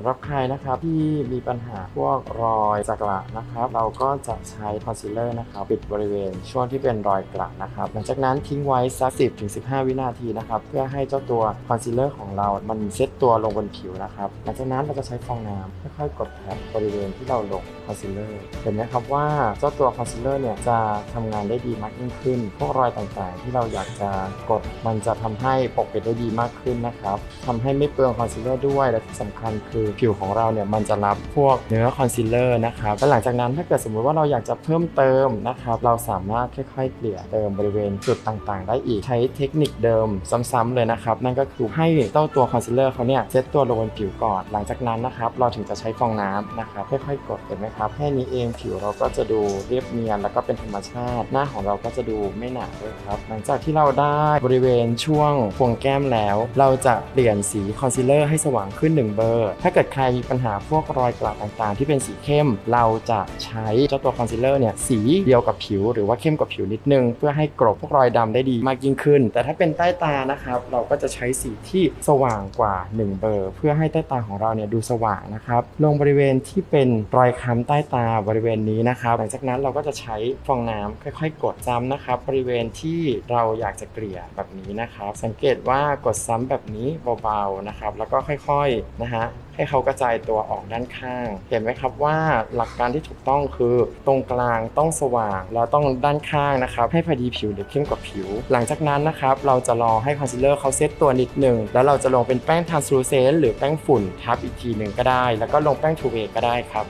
สำหรับใครนะครับที่มีปัญหาพวกรอยจากระนะครับ เราก็จะใช้คอนซีลเลอร์นะครับปิดบริเวณช่วงที่เป็นรอยกระนะครับ หลังจากนั้นทิ้งไว้สัก 10-15 วินาทีนะครับ เพื่อให้เจ้าตัวคอนซีลเลอร์ของเรา มันเซ็ตตัวลงบนผิวนะครับ หลังจากนั้นเราจะใช้ฟองน้ำค่อยๆกดแท็บริเวณที่เราลงคอนซีลเลอร์เห็นไหมครับว่าเจ้าตัวคอนซีลเลอร์เนี่ยจะทำงานได้ดีมากยิ่งขึ้น พวกรอยต่างๆ ที่เราอยากจะกดมันจะทำให้ปกปิดได้ดีมากขึ้นนะครับทำให้ไม่เปลืองคอนซีลเลอร์ด้วยและที่สำคัญคือผิวของเราเนี่ยมันจะรับพวกเนื้อคอนซีลเลอร์นะครับและหลังจากนั้นถ้าเกิดสมมุติว่าเราอยากจะเพิ่มเติมนะครับเราสามารถค่อยๆเกลี่ยเติมบริเวณจุดต่างๆ ได้อีกใช้เทคนิคเดิมซ้ำๆเลยนะครับนั่นก็คือให้เจ้าตัวคอนซีลเลอร์เขาเนี่ยเซตตัวลงบนผิวก่อนหลังจากนั้นนะครับเราถึงจะใช้ฟองน้ำนะครับค่อยๆกดเห็นไหมครับแค่นี้เองผิวเราก็จะดูเรียบเนียนแล้วก็เป็นธรรมชาติ หน้าของเราก็จะดูไม่หนาด้วยครับหลังจากที่เราได้บริเวณช่วงพวงแก้มแล้ว เราจะเปลี่ยนสีคอนซีลเลอร์ให้สว่างขึ้น1เบอร์ถ้าเกิดใครมีปัญหาพวกรอยกระต่างๆ ที่เป็นสีเข้ม เราจะใช้เจ้าตัวคอนซีลเลอร์เนี่ยสีเดียวกับผิว หรือว่าเข้มกว่าผิวนิดนึง เพื่อให้กรบพวกรอยดำได้ดีมากยิ่งขึ้น แต่ถ้าเป็นใต้ตานะครับเราก็จะใช้สีที่สว่างกว่า 1 เบอร์ เพื่อให้ใต้ตาของเราเนี่ยดูสว่างนะครับลงบริเวณที่เป็นรอยค้ำใต้ตาบริเวณนี้นะครับหลังจากนั้นเราก็จะใช้ฟองน้ำค่อย ๆ กดซ้ำนะครับบริเวณที่เราอยากจะเกลี่ยแบบนี้นะครับ สังเกตว่ากดซ้ำแบบนี้เบาๆนะครับแล้วก็ค่อยๆนะฮะ ให้เขากระจายตัวออกด้านข้าง เห็นไหมครับว่าหลักการที่ถูกต้องคือ ตรงกลางต้องสว่างแล้วต้องด้านข้างนะครับ ให้พอดีผิวหรือเข้มกว่าผิว หลังจากนั้นนะครับเราจะรอให้คอนซีลเลอร์เขาเซตตัวนิดหนึ่งแล้วเราจะลงเป็นแป้งทานสลูเซนหรือแป้งฝุ่นทับอีกทีหนึ่งก็ได้ แล้วก็ลงแป้งทูเวก็ได้ครับ